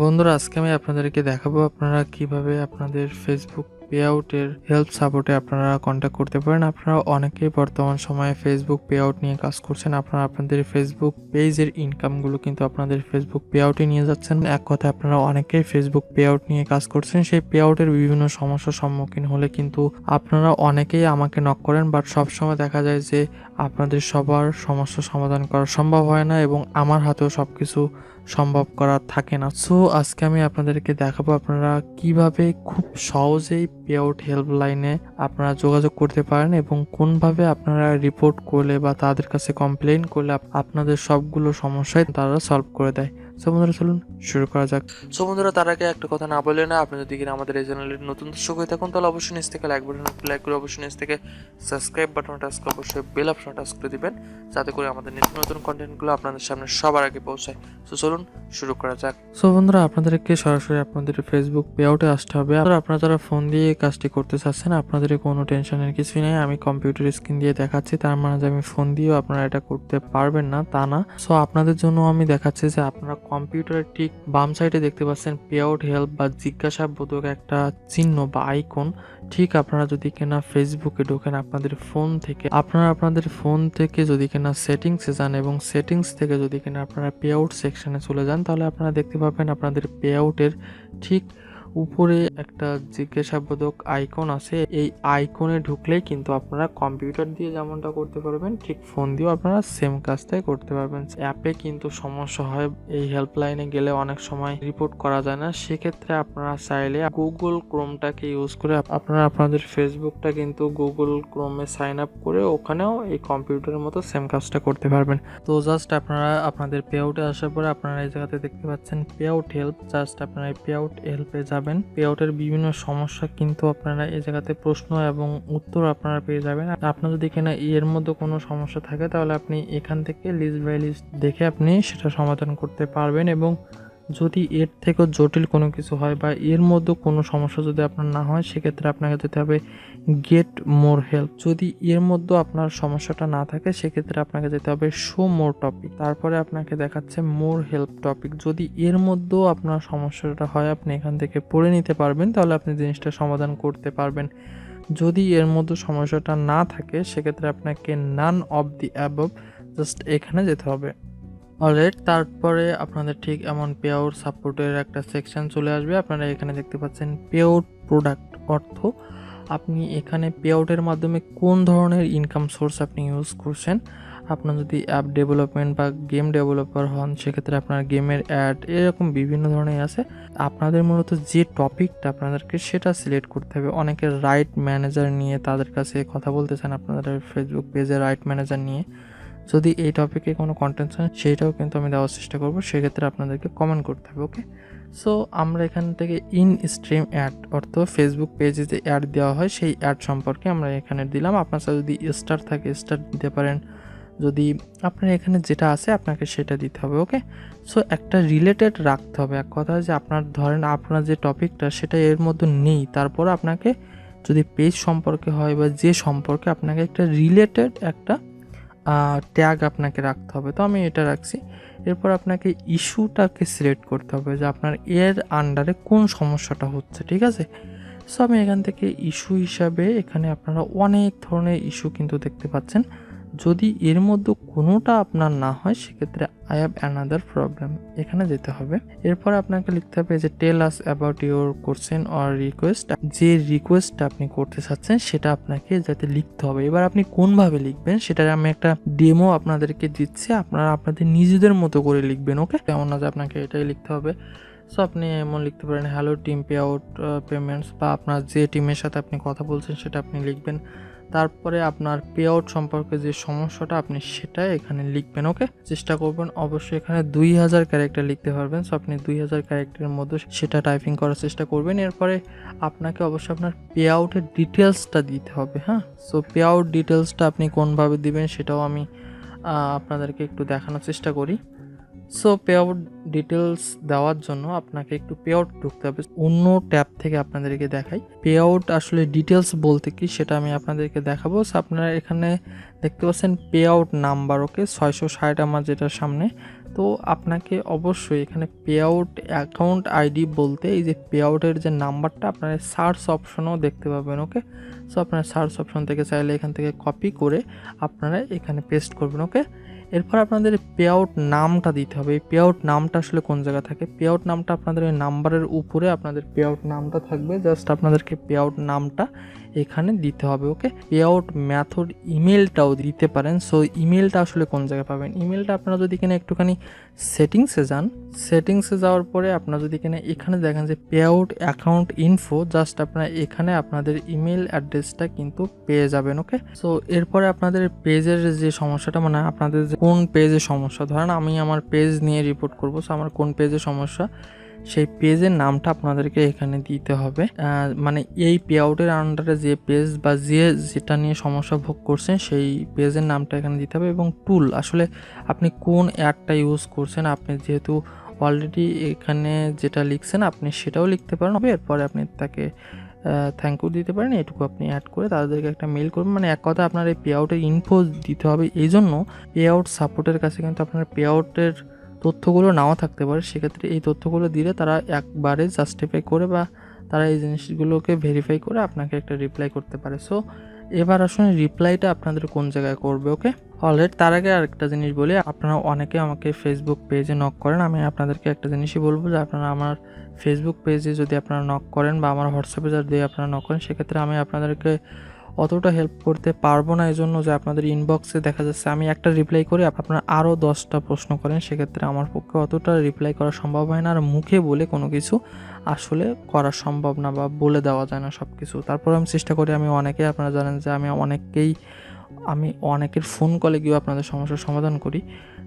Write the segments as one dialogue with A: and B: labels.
A: বন্ধুরা, আজকে আমি আপনাদেরকে দেখাবো আপনারা কীভাবে আপনাদের ফেসবুক পে আউটের হেল্প সাপোর্টে আপনারা কন্ট্যাক্ট করতে পারেন। আপনারা অনেকেই বর্তমান সময়ে ফেসবুক পে আউট নিয়ে কাজ করছেন। আপনারা আপনাদের ফেসবুক পেজের ইনকামগুলো কিন্তু আপনাদের ফেসবুক পে আউটে নিয়ে যাচ্ছেন। এক কথায়, আপনারা অনেকেই ফেসবুক পে আউট নিয়ে কাজ করছেন। সেই পে আউটের বিভিন্ন সমস্যার সম্মুখীন হলে কিন্তু আপনারা অনেকেই আমাকে নক করেন। বাট সবসময় দেখা যায় যে আপনাদের সবার সমস্যা সমাধান করা সম্ভব হয় না এবং আমার হাতেও সবকিছু সম্ভব করা থাকে না। সো আজকে আমি আপনাদেরকে দেখাবো আপনারা কীভাবে খুব সহজেই পে আউট হেল্পলাইনে আপনারা যোগাযোগ করতে পারেন এবং কোনভাবে আপনারা রিপোর্ট করলে বা তাদের কাছে কমপ্লেন করলে আপনাদের সবগুলো সমস্যায় তারা সলভ করে দেয়। সো বন্ধুরা চলুন শুরু করা যাক। সো বন্ধুরা তার আগে একটা কথা না বলে না আপনি যদি কিনা আমাদের এই চ্যানেলের নতুন দর্শক হয়ে থাকুন তাহলে অবশ্যই নিচ থেকে লাইক বাটন লাইক করে অবশ্যই নিচ থেকে সাবস্ক্রাইব বাটন টাচ করে অবশ্যই বেল অপশন টাচ করে দিবেন যাতে করে আমাদের নিত্য নতুন কন্টেন্টগুলো আপনাদের সামনে সবার আগে পৌঁছায়। সো চলুন শুরু করা যাক। সো বন্ধুরা আপনাদেরকে সরাসরি আপনাদের ফেসবুক পে আউটে আসতে হবে। আর আপনারা যারা ফোন দিয়ে কাজটি করতে চাচ্ছেন আপনাদের কোনো টেনশনের কিছুই নেই। আমি কম্পিউটার স্ক্রিন দিয়ে দেখাচ্ছি তার মানে যে আমি ফোন দিয়েও আপনারা এটা করতে পারবেন না তা না। সো আপনাদের জন্য আমি দেখাচ্ছি যে আপনারা কম্পিউটারের ঠিক বাম সাইডে দেখতে পাচ্ছেন পে আউট হেল্প বা জিজ্ঞাসা বোধক একটা চিহ্ন বা আইকন ঠিক আপনারা যদি কেনা ফেসবুকে ঢোকেন আপনাদের ফোন থেকে, আপনারা আপনাদের ফোন থেকে যদি কেনা সেটিংসে যান এবং সেটিংস থেকে যদি কেনা আপনারা পে আউট সেকশনে চলে যান, তাহলে আপনারা দেখতে পাবেন আপনাদের পে আউটের ঠিক উপরে একটা জিজ্ঞাসাবোধক আইকন আছে। এই আইকনে ঢুকলেই কিন্তু আপনারা কম্পিউটার দিয়ে যেমনটা করতে পারবেন, ঠিক ফোন দিয়েও আপনারা সেম কাজটাই করতে পারবেন। অ্যাপে কিন্তু সমস্যা হয়, এই হেল্পলাইনে গেলে অনেক সময় রিপোর্ট করা যায় না। সেক্ষেত্রে আপনারা চাইলে গুগল ক্রোমটাকে ইউজ করে আপনারা আপনাদের ফেসবুকটা কিন্তু গুগল ক্রোমে সাইন আপ করে ওখানেও এই কম্পিউটারের মতো সেম কাজটা করতে পারবেন। তো জাস্ট আপনারা আপনাদের পে আউটে আসার পরে আপনারা এই জায়গাতে দেখতে পাচ্ছেন পে আউট হেল্প, জাস্ট আপনারা পে আউট হেল্পে যাবেন পে আউটের বিভিন্ন সমস্যা কিন্তু আপনারা এই জায়গাতে প্রশ্ন এবং উত্তর আপনারা পেয়ে যাবেন। আপনার যদি কিনা এর মধ্যে কোনো সমস্যা থাকে, তাহলে আপনি এখান থেকে লিস্ট বাই লিস্ট দেখে আপনি সেটা সমাধান করতে পারবেন এবং যদি এর থেকেও জটিল কোনো কিছু হয় বা এর মধ্যে কোনো সমস্যা যদি আপনার না হয়, সেক্ষেত্রে আপনাকে যেতে হবে গেট মোর হেল্প যদি এর মধ্যে আপনার সমস্যাটা না থাকে, সেক্ষেত্রে আপনাকে যেতে হবে শো মোর টপিক তারপরে আপনাকে দেখাচ্ছে মোর হেল্প টপিক যদি এর মধ্যেও আপনার সমস্যাটা হয়, আপনি এখান থেকে পড়ে নিতে পারবেন, তাহলে আপনি জিনিসটা সমাধান করতে পারবেন। যদি এর মধ্যে সমস্যাটা না থাকে, সেক্ষেত্রে আপনাকে none of the above just এখানে যেতে হবে। অলরেড তারপরে আপনাদের ঠিক এমন পে সাপোর্টের একটা সেকশন চলে আসবে। আপনারা এখানে দেখতে পাচ্ছেন পে আউট প্রোডাক্ট অর্থ। আপনি এখানে পে আউটের মাধ্যমে কোন ধরনের ইনকাম সোর্স আপনি ইউজ করছেন? আপনার যদি অ্যাপ ডেভেলপমেন্ট বা গেম ডেভেলপার হন, সেক্ষেত্রে আপনার গেমের অ্যাড এরকম বিভিন্ন ধরনের আছে। আপনাদের মূলত যে টপিকটা আপনাদেরকে সেটা সিলেক্ট করতে হবে। অনেকে রাইট ম্যানেজার নিয়ে তাদের কাছে কথা বলতে চান আপনাদের ফেসবুক পেজে রাইট ম্যানেজার নিয়ে। যদি এই টপিকে কোনো কন্টেন্ট চান সেইটাও কিন্তু আমি দেওয়ার চেষ্টা করব। সেক্ষেত্রে আপনাদেরকে কমেন্ট করতে হবে ওকে সো আমরা এখান থেকে ইন স্ট্রিম অ্যাড অর্থ ফেসবুক পেজে যে অ্যাড দেওয়া হয়, সেই অ্যাড সম্পর্কে আমরা এখানে দিলাম। আপনার সাথে যদি স্টার থাকে স্টার দিতে পারেন। যদি আপনার এখানে যেটা আছে, আপনাকে সেটা দিতে হবে ওকে সো একটা রিলেটেড রাখতে হবে। এক কথা যে আপনার ধরেন আপনার যে টপিকটা সেটা এর মধ্যে নেই। তারপর আপনাকে যদি পেজ সম্পর্কে হয় বা যে সম্পর্কে, আপনাকে একটা রিলেটেড একটা ট্যাগ আপনাকে রাখতে হবে। তো আমি এটা রাখছি। এরপর আপনাকে ইস্যুটাকে সিলেক্ট করতে হবে যে আপনার এর আন্ডারে কোন সমস্যাটা হচ্ছে, ঠিক আছে? সো আমি এখান থেকে ইস্যু হিসাবে এখানে আপনারা অনেক ধরনের ইস্যু কিন্তু দেখতে পাচ্ছেন। যদি এর মধ্যে কোনোটা আপনার না হয়, সেক্ষেত্রে আই হ্যাভ অ্যানাদার প্রবলেম এখানে যেতে হবে। এরপর আপনাকে লিখতে হবে যে tell us about your question or request যে রিকোয়েস্টটা আপনি করতে চাচ্ছেন, সেটা আপনাকে যাতে লিখতে হবে। এবার আপনি কোনভাবে লিখবেন সেটা আমি একটা ডেমো আপনাদেরকে দিচ্ছি। আপনারা আপনাদের নিজেদের মতো করে লিখবেন ওকে কেমন না যে আপনাকে এটাই লিখতে হবে। সো আপনি এমন লিখতে পারেন hello team pay out payments বা আপনার যে টিমের সাথে আপনি কথা বলছেন সেটা আপনি লিখবেন। তারপরে আপনার পে আউট সম্পর্কে যে সমস্যাটা আপনি সেটা এখানে লিখবেন, ওকে? চেষ্টা করবেন অবশ্যই এখানে দুই হাজার ক্যারেক্টার লিখতে পারবেন। সো আপনি দুই হাজার ক্যারেক্টারের মধ্যে সেটা টাইপিং করার চেষ্টা করবেন। এরপরে আপনাকে অবশ্যই আপনার পে আউটের ডিটেলসটা দিতে হবে হ্যাঁ? সো পে আউট ডিটেলসটা আপনি কোনভাবে দিবেন সেটাও আমি আপনাদেরকে একটু দেখানোর চেষ্টা করি। সো পে আউট ডিটেলস দেওয়ার জন্য আপনাকে একটু পে আউট ঢুকতে হবে। অন্য ট্যাব থেকে আপনাদেরকে দেখাই। পে আউট আসলে ডিটেলস বলতে কি সেটা আমি আপনাদেরকে দেখাবো। So, আপনারা এখানে দেখতে পাচ্ছেন পে আউট নাম্বার ওকে ছয়শো ষাট আমার যেটা সামনে। তো আপনাকে অবশ্যই এখানে পে আউট অ্যাকাউন্ট আইডি বলতে এই যে পে আউটের যে নাম্বারটা আপনারা সার্চ অপশনেও দেখতে পাবেন ওকে সো আপনারা সার্চ অপশন থেকে চাইলে এখান থেকে কপি করে আপনারা এখানে পেস্ট করবেন ওকে এরপর আপনাদের পে আউট নামটা দিতে হবে। এই পে আউট নামটা আসলে কোন জায়গায় থাকে? পে আউট নামটা আপনাদের ওই নাম্বারের উপরে আপনাদের পে আউট নামটা থাকবে। জাস্ট আপনাদেরকে পে আউট নামটা এখানে দিতে হবে ওকে পে আউট ম্যাথড ইমেলটাও দিতে পারেন। সো ইমেলটা আসলে কোন জায়গায় পাবেন? ইমেলটা আপনারা যদি কিনা একটুখানি সেটিংসে যান সেটিংসে যাওয়ার পরে আপনারা যদি কিনা এখানে দেখেন যে pay out account info just আপনারা এখানে আপনাদের ইমেল অ্যাড্রেসটা কিন্তু পেয়ে যাবেন ওকে সো এরপরে আপনাদের পেজের যে সমস্যাটা মানে আপনাদের কোন পেজে সমস্যা, ধরেন আমি আমার পেজ নিয়ে রিপোর্ট করব সো আমার কোন পেজে সমস্যা, সেই পেজের নামটা আপনাদেরকে এখানে দিতে হবে। মানে এই পে আউটের আন্ডারে যে পেজ বা যে যেটা নিয়ে সমস্যা ভোগ করছেন, সেই পেজের নামটা এখানে দিতে হবে এবং টুল আসলে আপনি কোন অ্যাডটা ইউজ করছেন, আপনি যেহেতু অলরেডি এখানে যেটা লিখছেন, আপনি সেটাও লিখতে পারেন এরপরে আপনি তাকে থ্যাংক ইউ দিতে পারেন, এটুকু আপনি অ্যাড করে তাদেরকে একটা মেল করবেন। মানে এক কথা আপনার এই পে আউটের ইনফো দিতে হবে, এই জন্য পে আউট সাপোর্টের কাছে কিন্তু আপনার পে আউটের তথ্যগুলো নাও থাকতে পারে। সেক্ষেত্রে এই তথ্যগুলো দিলে তারা একবারে জাস্টিফাই করে বা তারা এই জিনিসগুলোকে ভেরিফাই করে আপনাকে একটা রিপ্লাই করতে পারে। সো এবার আসুন রিপ্লাইটা আপনাদের কোন জায়গায় করবে ওকে অলরেডি তার আগে আরেকটা জিনিস বলি, আপনারা অনেকে আমাকে ফেসবুক পেজে নক করেন, আমি আপনাদেরকে একটা জিনিসই বলব যে আপনারা আমার ফেসবুক পেজে যদি আপনারা নক করেন বা আমার হোয়াটসঅ্যাপে যদি আপনারা নক করেন, সেক্ষেত্রে আমি আপনাদেরকে অতটা হেল্প করতে পারব না এই জন্য যে আপনাদের ইনবক্সে দেখা যাচ্ছে আমি একটা রিপ্লাই করি আপনারা আরও দশটা প্রশ্ন করেন, সেক্ষেত্রে আমার পক্ষে অতটা রিপ্লাই করা সম্ভব হয় না। আর মুখে বলে কোনো কিছু আসলে করা সম্ভব না বা বলে দেওয়া যায় না সব কিছু তারপর আমি চেষ্টা করি, আমি অনেকেই আপনারা জানেন যে আমি অনেককেই, আমি অনেকের ফোন কলে গিয়েও আপনাদের সমস্যার সমাধান করি।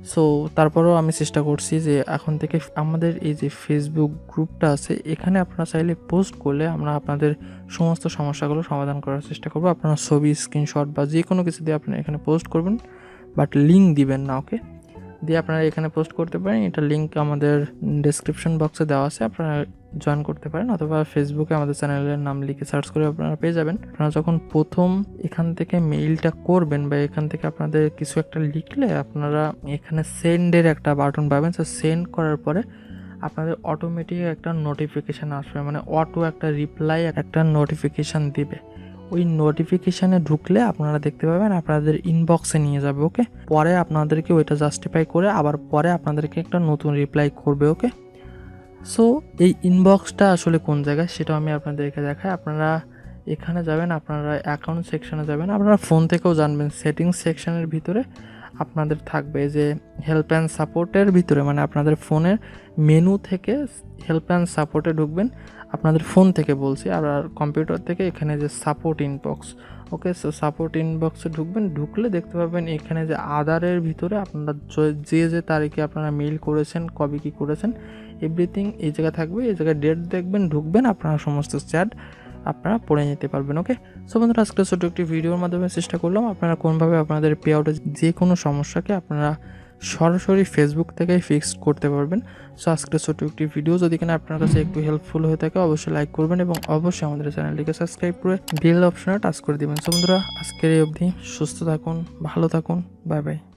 A: সো তারপরেও আমি চেষ্টা করছি যে এখন থেকে আমাদের এই যে ফেসবুক গ্রুপটা আছে, এখানে আপনারা চাইলে পোস্ট করলে আমরা আপনাদের সমস্ত সমস্যাগুলো সমাধান করার চেষ্টা করব। আপনারা ছবি স্ক্রিনশট বা যে কোনো কিছু দিয়ে আপনারা এখানে পোস্ট করবেন বাট লিঙ্ক দিবেন না ওকে দিয়ে আপনারা এখানে পোস্ট করতে পারেন। এটা লিঙ্ক আমাদের ডেসক্রিপশন বক্সে দেওয়া আছে। আপনারা জয়েন করতে পারেন অথবা ফেসবুকে আমাদের চ্যানেলের নাম লিখে সার্চ করে আপনারা পেয়ে যাবেন। আপনারা যখন প্রথম এখান থেকে মেইলটা করবেন বা এখান থেকে আপনাদের কিছু একটা লিখলে আপনারা এখানে সেন্ডের একটা বাটন পাবেন। সো সেন্ড করার পরে আপনাদের অটোমেটিক একটা নোটিফিকেশান আসবে। মানে অটো একটা রিপ্লাই একটা নোটিফিকেশান দিবে। ওই নোটিফিকেশানে ঢুকলে আপনারা দেখতে পাবেন, আপনাদের ইনবক্সে নিয়ে যাবে ওকে পরে আপনাদেরকে ওইটা জাস্টিফাই করে আবার পরে আপনাদেরকে একটা নতুন রিপ্লাই করবে ওকে সো এই ইনবক্সটা আসলে কোন জায়গায় সেটাও আমি আপনাদেরকে দেখাই। আপনারা এখানে যাবেন, আপনারা অ্যাকাউন্ট সেকশানে যাবেন, আপনারা ফোন থেকেও জানবেন সেটিংস সেকশানের ভিতরে আপনাদের থাকবে যে হেল্প অ্যান্ড সাপোর্টের ভিতরে মানে আপনাদের ফোনের মেনু থেকে হেল্প অ্যান্ড সাপোর্টে ঢুকবেন। আপনাদের ফোন থেকে বলছি, আর আর কম্পিউটার থেকে এখানে যে support inbox okay so support ইনবক্সে ঢুকবেন, ঢুকলে দেখতে পাবেন এখানে যে আদারের ভিতরে আপনারা য- যে তারিখে আপনারা মেইল করেছেন, কবে কী করেছেন এভরিথিং এই জায়গায় থাকবে। এই জায়গায় ডেট দেখবেন, ঢুকবেন, আপনারা সমস্ত চ্যাট আপনারা পড়ে নিতে পারবেন ওকে সো বন্ধুরা আজকে ছোটো একটি ভিডিওর মাধ্যমে চেষ্টা করলাম আপনারা কোনভাবে আপনাদের পে আউটের যে কোনো সমস্যাকে আপনারা সরাসরি ফেসবুক থেকে ফিক্স করতে পারবেন। সো আজকে ছোট একটি ভিডিও যদি কিনা আপনার কাছে একটু হেল্পফুল হয়ে থাকে, অবশ্যই লাইক করবেন এবং অবশ্যই আমাদের চ্যানেলটিকে সাবস্ক্রাইব করে বেল অপশনে টাচ করে দিবেন। সো বন্ধুরা, আজকের এই অবধি সুস্থ থাকুন, ভালো থাকুন বাই বাই